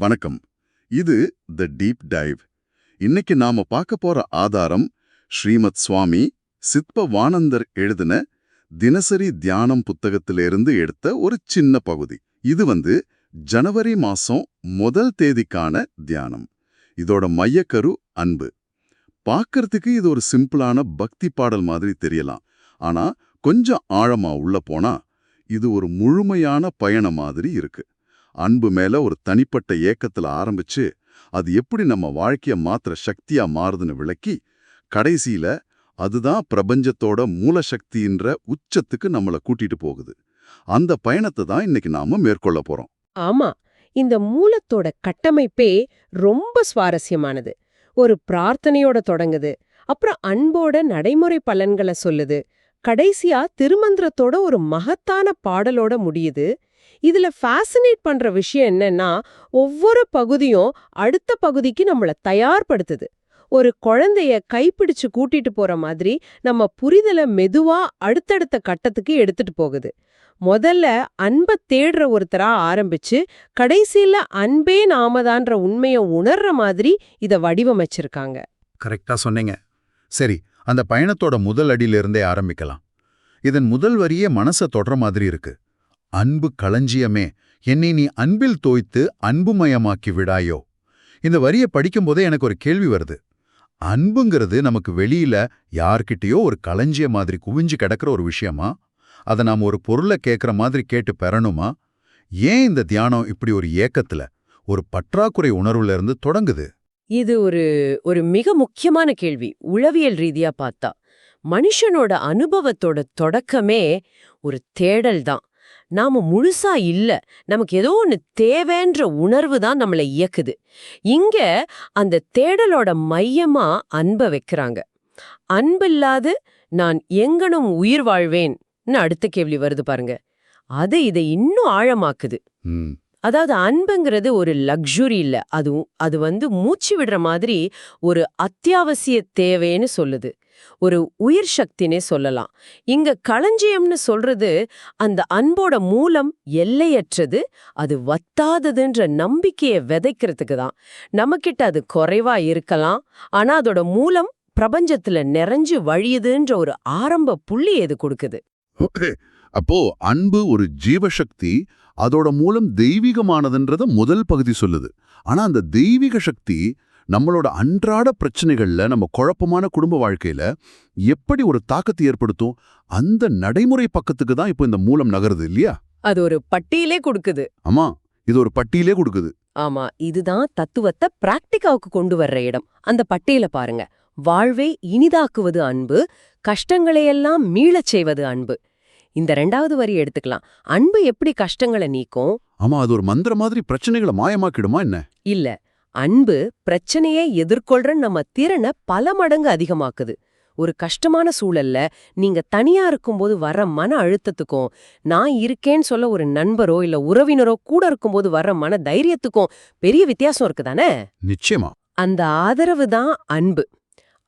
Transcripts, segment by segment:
வணக்கம். இது the deep dive இன்னைக்கு நாம பார்க்க போற ஆதாரம் ஸ்ரீமத் சுவாமி சித்பவானந்தர் எழுதின தினசரி தியானம் புத்தகத்திலிருந்து எடுத்த ஒரு சின்ன பகுதி. இது வந்து ஜனவரி மாசம் முதல் தேதிக்கான தியானம். இதோட மையக்கரு அன்பு. பார்க்கறதுக்கு இது ஒரு சிம்பிளான பக்தி பாடல் மாதிரி தெரியலாம். ஆனா கொஞ்சம் ஆழமா உள்ள போனா இது ஒரு முழுமையான பயணம் மாதிரி இருக்கு. அன்பு மேல ஒரு தனிப்பட்ட ஏக்கத்துல ஆரம்பிச்சு அது எப்படி நம்ம வாழ்க்கைய மாத்திர சக்தியா மாறுதுன்னு விளக்கி கடைசியில அதுதான் பிரபஞ்சத்தோட மூலசக்தின்ற உச்சத்துக்கு நம்மள கூட்டிட்டு போகுது. அந்த பயணத்தை தான் இன்னைக்கு நாம மேற்கொள்ள போறோம். ஆமா இந்த மூலத்தோட கட்டமைப்பே ரொம்ப சுவாரஸ்யமானது. ஒரு பிரார்த்தனையோட தொடங்குது அப்புறம் அன்போட நடைமுறை பலன்களை சொல்லுது கடைசியா திருமந்திரத்தோட ஒரு மகத்தான பாடலோட முடியுது இதுல ஃபேசினேட் பண்ற விஷயம் என்னன்னா ஒவ்வொரு பகுதியும் அடுத்த பகுதிக்கு நம்மள தயார்படுத்துது. ஒரு குழந்தைய கைப்பிடிச்சு கூட்டிட்டு போற மாதிரி நம்ம புரிதலை மெதுவா அடுத்தடுத்த கட்டத்துக்கு எடுத்துட்டு போகுது. முதல்ல அன்பை தேடுற ஒருத்தரா ஆரம்பிச்சு கடைசியில அன்பே நாமதான்ற உண்மையை உணர்ற மாதிரி இத வடிவமைச்சிருக்காங்க. கரெக்டா சொன்னீங்க. சரி அந்த பயணத்தோட முதல் அடியிலிருந்தே ஆரம்பிக்கலாம். இதன் முதல் வரியே மனச தொடர மாதிரி இருக்கு. அன்பு களஞ்சியமே. என்னை நீ அன்பில் தோய்த்து அன்புமயமாக்கி விடாயோ. இந்த வரியை படிக்கும்போதே எனக்கு ஒரு கேள்வி வருது. அன்புங்கிறது நமக்கு வெளியில யார்கிட்டயோ ஒரு களஞ்சிய மாதிரி குவிஞ்சு கிடக்கிற ஒரு விஷயமா? அதை நாம் ஒரு பொருளை கேட்குற மாதிரி கேட்டு பெறணுமா? ஏன் இந்த தியானம் இப்படி ஒரு ஏக்கத்துல ஒரு பற்றாக்குறை உணர்வுல இருந்து தொடங்குது? இது ஒரு ஒரு மிக முக்கியமான கேள்வி. உளவியல் ரீதியா பார்த்தா மனுஷனோட அனுபவத்தோட தொடக்கமே ஒரு தேடல் தான். நாம முழுசா இல்ல. நமக்கு ஏதோ ஒன்னு தேவைன்ற உணர்வு தான் நம்மளை இயக்குது. இங்க அந்த தேடலோட மையமா அன்பை வைக்கிறாங்க. அன்பில்லாது நான் எங்கனும் உயிர் வாழ்வேன்னு அடுத்த கேள்வி வருது பாருங்க. அது இதை இன்னும் ஆழமாக்குது. அதாவது அன்புங்கிறது ஒரு லக்ஸுரி இல்ல. அதுவும் அது வந்து மூச்சு விடுற மாதிரி ஒரு அத்தியாவசிய தேவைன்னு சொல்லுது. ஒரு உயிர் சக்தினே சொல்லலாம். இங்க களஞ்சியம்னு சொல்றது அந்த அன்போட மூலம் எல்லையற்றது அது வத்தாததுன்ற நம்பிக்கையை விதைக்கிறதுக்கு தான். நம்மக்கிட்ட அது குறைவா இருக்கலாம் ஆனா அதோட மூலம் பிரபஞ்சத்துல நிறைஞ்சு வழியுதுன்ற ஒரு ஆரம்ப புள்ளி இது கொடுக்குது. அப்போ அன்பு ஒரு ஜீவசக்தி அதோட மூலம் தெய்வீகமானதுன்றத முதல் பகுதி சொல்லுது. ஆனா அந்த தெய்வீக சக்தி நம்மளோட அன்றாட பிரச்சனைகள்ல நம்ம குழப்பமான குடும்ப வாழ்க்கையில எப்படி ஒரு தாக்கத்தை ஏற்படுத்தும்? அந்த நடைமுறை பக்கத்துக்கு தான் இப்போ இந்த மூலம் நகருது இல்லையா? அது ஒரு பட்டியலே கொடுக்குது. ஆமா இது ஒரு பட்டியலே கொடுக்குது. ஆமா இதுதான் தத்துவத்தை பிராக்டிகாவுக்கு கொண்டு வர்ற இடம். அந்த பட்டியல பாருங்க. வாழ்வை இனிதாக்குவது அன்பு கஷ்டங்களையெல்லாம் மீளச் செய்வது அன்பு. இந்த ரெண்டாவது வரி எடுத்துக்கலாம். அன்பு எப்படி கஷ்டங்களை நீக்கும்? ஆமா அது ஒரு மந்திர மாதிரி பிரச்சனைகளை மாயமாக்கிடுமா என்ன? இல்ல அன்பு பிரச்சனையை எதிர்கொள்ற நம்ம திறனை பல மடங்கு அதிகமாக்குது. ஒரு கஷ்டமான சூழல்ல நீங்க தனியா இருக்கும்போது வர்ற மன அழுத்தத்துக்கும் நான் இருக்கேன்னு சொல்ல ஒரு நண்பரோ இல்ல உறவினரோ கூட இருக்கும்போது வர்ற மன தைரியத்துக்கும் பெரிய வித்தியாசம் இருக்குதானே? நிச்சயமா. அந்த ஆதரவு தான் அன்பு.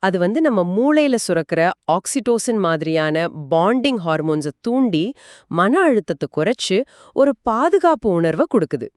அது வந்து நம்ம மூளையில சுரக்கிற ஆக்சிடோசின் மாதிரியான பாண்டிங் ஹார்மோன்ஸை தூண்டி மன அழுத்தத்தை குறைச்சு ஒரு பாதுகாப்பு உணர்வை கொடுக்குது.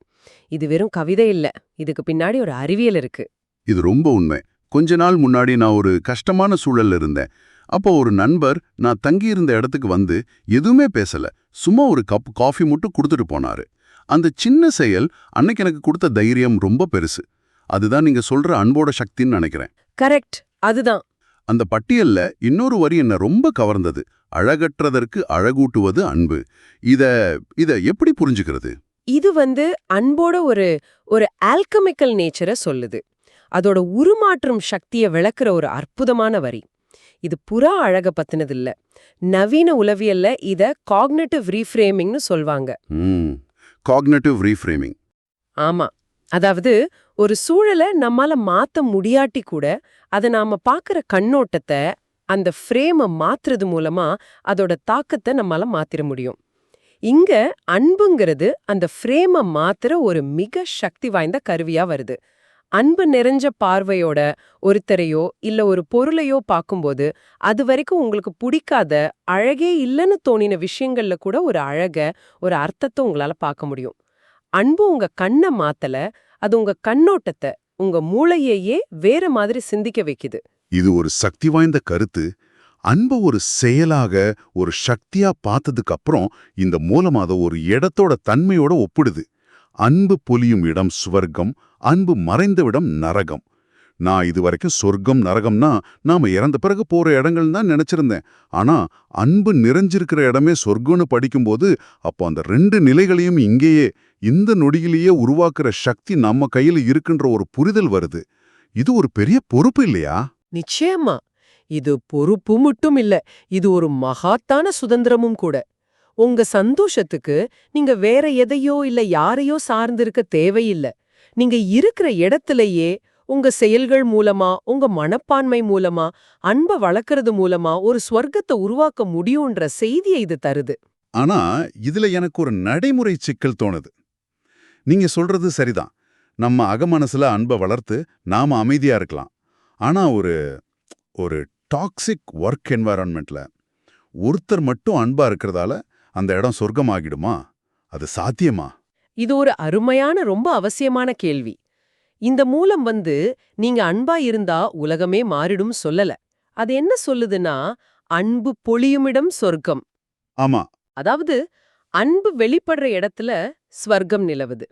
இது வெறும் கவிதை இல்ல. இதுக்கு பின்னாடி ஒரு அறிவியல் இருக்கு. இது ரொம்ப உண்மை. கொஞ்ச நாள் முன்னாடி நான் ஒரு கஷ்டமான சூழல்ல இருந்தேன். அப்போ ஒரு நண்பர் நான் தங்கியிருந்த இடத்துக்கு வந்து எதுவுமே பேசல. சும்மா ஒரு கப் காஃபி மட்டும் கொடுத்துட்டு போனாரு. அந்த சின்ன செயல் அன்னைக்கு எனக்கு கொடுத்த தைரியம் ரொம்ப பெருசு. அதுதான் நீங்க சொல்ற அன்போட சக்தின்னு நினைக்கிறேன். கரெக்ட். அதுதான். அந்த பட்டியல்ல இன்னொரு வரி என்ன ரொம்ப கவர்ந்தது. அழகற்றதற்கு அழகூட்டுவது அன்பு. இத இத எப்படி புரிஞ்சுக்கிறது? இது வந்து அன்போட ஒரு ஒரு ஆல்கமிக்கல் நேச்சரை சொல்லுது. அதோட உருமாற்றும் சக்தியை விளக்குற ஒரு அற்புதமான வரி. இது புறா அழக பத்தினது இல்ல நவீன உளவியல்ல இத காக்னேட்டிவ் ரீஃப்ரேமிங்னு சொல்வாங்க. காக்னேட்டிவ் ரீஃப்ரேமிங் ஆமா. அதாவது ஒரு சூழலை நம்மால மாத்த முடியாட்டி கூட அதை நாம பாக்குற கண்ணோட்டத்தை அந்த ஃப்ரேமை மாத்துறது மூலமா அதோட தாக்கத்தை நம்மால மாத்திர முடியும். இங்க அன்புங்கிறது அந்த ஃப்ரேமை மாத்துற ஒரு மிக சக்தி வாய்ந்த கருவியா வருது. அன்பு நிறைஞ்ச பார்வையோட ஒருத்தரையோ இல்ல ஒரு பொருளையோ பார்க்கும்போது அது வரைக்கும் உங்களுக்கு பிடிக்காத அழகே இல்லைன்னு தோணின விஷயங்கள்ல கூட ஒரு அழக ஒரு அர்த்தத்தை உங்களால பார்க்க முடியும். அன்பு உங்க கண்ணை மாத்தல அது உங்க கண்ணோட்டத்தை உங்க மூளையையே வேற மாதிரி சிந்திக்க வைக்குது. இது ஒரு சக்தி வாய்ந்த கருத்து அன்பை ஒரு செயலாக ஒரு சக்தியா பார்த்ததுக்கு அப்புறம் இந்த மூலமாத ஒரு இடத்தோட தன்மையோட ஒப்பிடுது. அன்பு பொலியும் இடம் சுவர்க்கம் அன்பு மறைந்தவிடம் நரகம். நான் இது வரைக்கும் சொர்க்கம் நரகம்னா நாம இறந்த பிறகு போற இடங்கள் தான் நினைச்சிருந்தேன். ஆனா அன்பு நிறைஞ்சிருக்கிற இடமே சொர்க்கம்னு படிக்கும்போது அப்போ அந்த ரெண்டு நிலைகளையும் இங்கேயே இந்த நொடியிலேயே உருவாக்குற சக்தி நம்ம கையில இருக்குன்ற ஒரு புரிதல் வருது. இது ஒரு பெரிய பொறுப்பு இல்லையா? நிச்சயமா. இது பொறுப்பு மட்டும் இல்ல இது ஒரு மகாத்தான சுதந்திரமும் கூட. உங்க சந்தோஷத்துக்கு நீங்க வேற எதையோ இல்ல யாரையோ சார்ந்திருக்க தேவையில்ல. நீங்க இருக்கிற இடத்திலேயே உங்க செயல்கள் மூலமா உங்க மனப்பான்மை மூலமா அன்ப வளர்க்கறது மூலமா ஒரு ஸ்வர்க்கத்தை உருவாக்க முடியும்ன்ற செய்தியை இது தருது. ஆனா இதுல எனக்கு ஒரு நடைமுறை சிக்கல் தோணுது. நீங்க சொல்றது சரிதான். நம்ம அகமனசுல அன்பை வளர்த்து நாம அமைதியா இருக்கலாம். ஆனா ஒரு ஒரு டாக்ஸிக் ஒர்க் என்வாரன்மெண்ட்ல ஒருத்தர் மட்டும் அன்பா இருக்கிறதால அந்த இடம் சொர்க்கமாகிடுமா? அது சாத்தியமா? இது ஒரு அருமையான ரொம்ப அவசியமான கேள்வி. இந்த மூலம் வந்து நீங்க அன்பா இருந்தா உலகமே மாறிடும் சொல்லல. அது என்ன சொல்லுதுன்னா அன்பு பொழியுமிடம் சொர்க்கம். ஆமா. அதாவது அன்பு வெளிப்படுற இடத்துல ஸ்வர்க்கம் நிலவுது.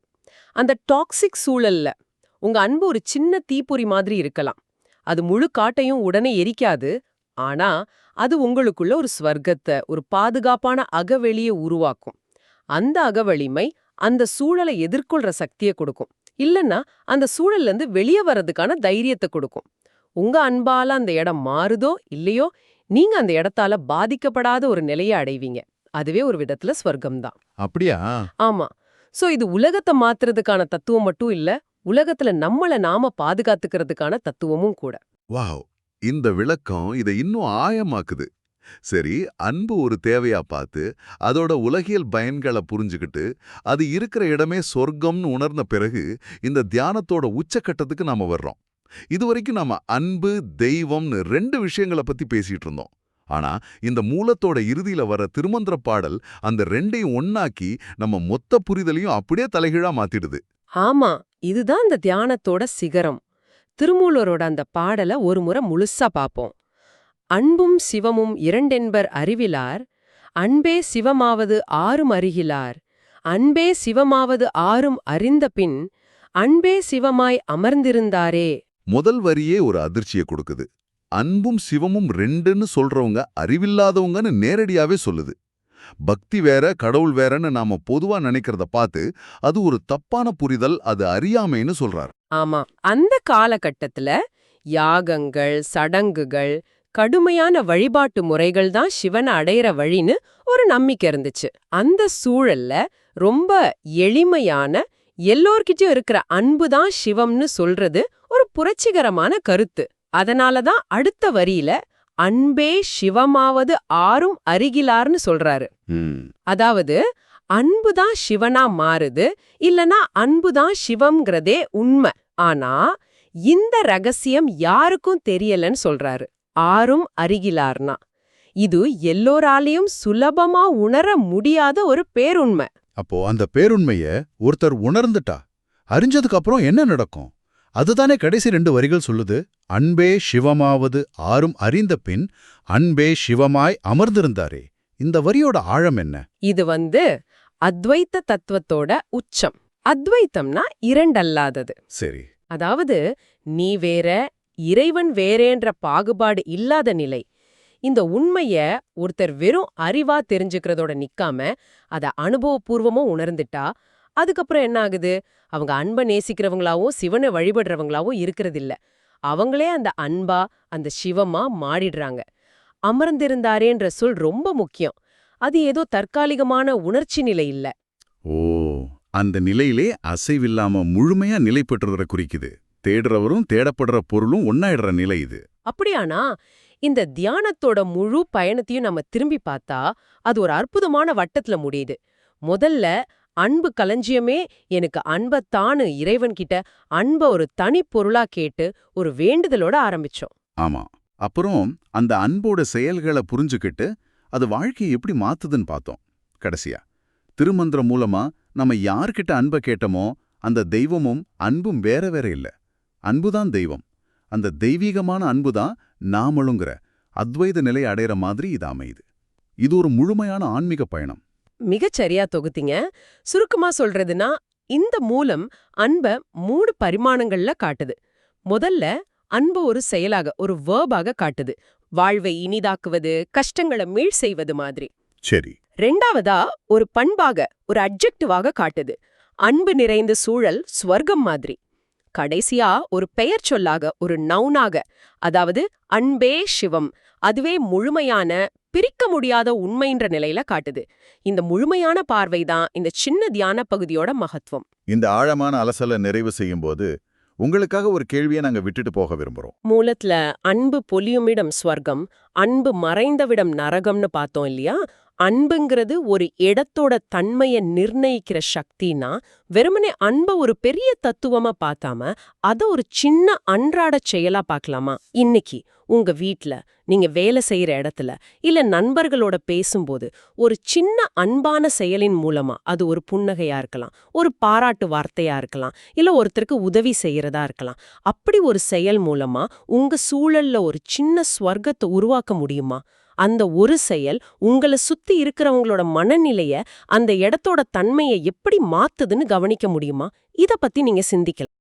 அந்த டாக்ஸிக் சூழல்ல உங்க அன்பு ஒரு சின்ன தீப்பொறி மாதிரி இருக்கலாம். அது முழு காட்டையும் உடனே எரிக்காது. ஆனா அது உங்களுக்குள்ள ஒரு ஸ்வர்க்கத்தை ஒரு பாதுகாப்பான அகவெளியை உருவாக்கும். அந்த அகவலிமை அந்த சூழலை எதிர்கொள்ற சக்தியை கொடுக்கும். இல்லன்னா அந்த சூழல்ல இருந்து வெளியே வர்றதுக்கான தைரியத்தை கொடுக்கும். உங்க அன்பால அந்த இடம் மாறுதோ இல்லையோ நீங்க அந்த இடத்தால பாதிக்கப்படாத ஒரு நிலையை அடைவீங்க. அதுவே ஒரு விதத்துல ஸ்வர்க்கம் தான் அப்படியா? ஆமா. சோ இது உலகத்தை மாத்துறதுக்கான தத்துவம் மட்டும் இல்ல உலகத்துல நம்மள நாம பாதுகாத்துக்கிறதுக்கான தத்துவமும் கூட. வாவ்! இந்த விளக்கம் இதை இன்னும் ஆயமாக்குது. சரி அன்பு ஒரு தேவையா பார்த்து அதோட உலகியல் பயன்களை புரிஞ்சுக்கிட்டு அது இருக்கிற இடமே சொர்க்கம்னு உணர்ந்த பிறகு இந்த தியானத்தோட உச்சக்கட்டத்துக்கு நாம வர்றோம். இதுவரைக்கும் நாம அன்பு தெய்வம்னு ரெண்டு விஷயங்களை பத்தி பேசிட்டு இருந்தோம். ஆனா இந்த மூலத்தோட இறுதியில வர திருமந்திர பாடல் அந்த ரெண்டையும் ஒன்னாக்கி நம்ம மொத்த புரிதலையும் அப்படியே தலைகீழா மாத்திடுது. ஆமா இதுதான் இந்த தியானத்தோட சிகரம். திருமூலரோட அந்த பாடல ஒரு முறை முழுசா பார்ப்போம் அன்பும் சிவமும் இரண்டென்பர் அறிவிலார் அன்பே சிவமாவது ஆறும் அறிகிலார் அன்பே சிவமாவது ஆறும் அறிந்த பின் அன்பே சிவமாய் அமர்ந்திருந்தாரே. முதல் வரியே ஒரு அதிர்ச்சியை கொடுக்குது. அன்பும் சிவமும் ரெண்டுன்னு சொல்றவங்க அறிவில்லாதவங்கன்னு நேரடியாவே சொல்லுது. பக்தி வேற கடவுள் வேறன்னு நாம பொதுவா நினைக்கிறத பார்த்து அது ஒரு தப்பான புரிதல் அது அறியாமைன்னு சொல்றார். ஆமா. அந்த காலகட்டத்துல யாகங்கள் சடங்குகள் கடுமையான வழிபாட்டு முறைகள் தான் சிவனை அடையிற வழின்னு ஒரு நம்பிக்கை இருந்துச்சு. அந்த சூழல்ல ரொம்ப எளிமையான எல்லோர்கிட்டயும் இருக்கிற அன்பு தான் சிவம்னு சொல்றது ஒரு புரட்சிகரமான கருத்து. அதனால தான் அடுத்த வரியில அன்பே சிவமாவது ஆறும் அருகிலார்னு சொல்றாரு. அதாவது அன்புதான் சிவனா மாறுது இல்லனா அன்புதான் சிவம்ங்கிறதே உண்மை. ஆனா இந்த ரகசியம் யாருக்கும் தெரியலன்னு சொல்றாரு. ஆரும் அருகிலார்னா. இது எல்லோராலையும் சுலபமா உணர முடியாத ஒரு பேருண்மை. அப்போ அந்த பேருண்மைய ஒருத்தர் உணர்ந்துட்டா அறிஞ்சதுக்கு அப்புறம் என்ன நடக்கும்? அதுதானே கடைசி ரெண்டு வரிகள் சொல்லுது? அன்பே சிவமாவது ஆறும் அறிந்த பின் அன்பே சிவமாய் அமர்ந்திருந்தாரே. இந்த வரியோட ஆழம் என்ன? இது வந்து அத்வைத்த தத்துவத்தோட உச்சம். அத்வைத்தம்னா இரண்டல்லாதது. சரி. அதாவது நீ வேற இறைவன் வேறேன்ற பாகுபாடு இல்லாத நிலை. இந்த உண்மைய ஒருத்தர் வெறும் அறிவா தெரிஞ்சுக்கிறதோட நிக்காம அத அனுபவபூர்வமும் உணர்ந்துட்டா அதுக்கப்புறம் என்ன ஆகுது? அவங்க அன்பை நேசிக்கிறவங்களாவும் சிவனை வழிபடுறவங்களாவும் இருக்கிறதில்ல. அவங்களே அந்த அன்பா அந்த சிவமா மாறிடுறாங்க. அமர்ந்திருந்தாரேன்ற சொல் ரொம்ப முக்கியம். அது ஏதோ தற்காலிகமான உணர்ச்சி நிலை இல்ல. ஓ அந்த நிலையிலே அசைவில்லாம முழுமையா நிலை பெற்றதை குறிக்குது. தேடுறவரும் தேடப்படுற பொருளும் ஒன்னாயிடுற நிலை இது. அப்படியானா? இந்த தியானத்தோட முழு பயணத்தையும் நம்ம திரும்பி பார்த்தா அது ஒரு அற்புதமான வட்டத்துல முடியுது. முதல்ல அன்பு களஞ்சியமே எனக்கு அன்பத்தானு இறைவன்கிட்ட அன்ப ஒரு தனிப்பொருளா கேட்டு ஒரு வேண்டுதலோட ஆரம்பிச்சோம். ஆமா. அப்புறம் அந்த அன்போட செயல்களை புரிஞ்சுக்கிட்டு அது வாழ்க்கையை எப்படி மாத்துதுன்னு பார்த்தோம் கடைசியா. திருமந்திரம் மூலமா நம்ம யார்கிட்ட அன்பை கேட்டோமோ அந்த தெய்வமும் அன்பும் வேற வேற இல்ல. அன்புதான் தெய்வம். அந்த தெய்வீகமான அன்புதான் நாமளுங்கிற அத்வைத நிலை அடையிற மாதிரி இது அமையுது. இது ஒரு முழுமையான ஆன்மீக பயணம். மிகச்சரியா தொகுத்தீங்க. சுருக்கமா சொல்றதுன்னா இந்த மூலம் அன்ப மூணு பரிமாணங்கள்ல காட்டுது. முதல்ல அன்பு ஒரு செயலாக ஒரு வேர்பாக காட்டுது. வாழ்வை இனிதாக்குவது கஷ்டங்களை மீள் செய்வது மாதிரி. சரி. ரெண்டாவதா ஒரு பண்பாக ஒரு அட்ஜெக்டிவாக காட்டுது. அன்பு நிறைந்த சூழல் ஸ்வர்க்கம் மாதிரி. கடைசியா ஒரு பெயர் சொல்லாக ஒரு நவுனாக அதாவது அன்பே சிவம். அதுவே முழுமையான பிரிக்க முடியாத உண்மைன்ற நிலையில காட்டுது. இந்த முழுமையான பார்வைதான் இந்த சின்ன தியான பகுதியோட மகத்துவம். இந்த ஆழமான அலசலை நிறைவு செய்யும் போது உங்களுக்காக ஒரு கேள்வியை நாங்க விட்டுட்டு போக விரும்புறோம். மூலத்துல அன்பு பொலியுமிடம் ஸ்வர்க்கம் அன்பு மறைந்தவிடம் நரகம்னு பார்த்தோம் இல்லையா? அன்புங்கிறது ஒரு இடத்தோட தன்மையை நிர்ணயிக்கிற சக்தினா வெறுமனே அன்பை ஒரு பெரிய தத்துவமா பார்த்தாம அத ஒரு சின்ன அன்றாட செயலா பார்க்கலாமா? இன்னைக்கு உங்க வீட்ல நீங்க வேலை செய்யற இடத்துல இல்ல நண்பர்களோட பேசும்போது ஒரு சின்ன அன்பான செயலின் மூலமா அது ஒரு புன்னகையா இருக்கலாம் ஒரு பாராட்டு வார்த்தையா இருக்கலாம் இல்ல ஒருத்தருக்கு உதவி செய்யறதா இருக்கலாம் அப்படி ஒரு செயல் மூலமா உங்க சூழல்ல ஒரு சின்ன ஸ்வர்க்கத்தை உருவாக்க முடியுமா? அந்த ஒரு செயல் உங்கள சுத்தி இருக்கிறவங்களோட மனநிலைய அந்த இடத்தோட தன்மையை எப்படி மாத்துதுன்னு கவனிக்க முடியுமா? இத பத்தி நீங்க சிந்திக்கலாம்.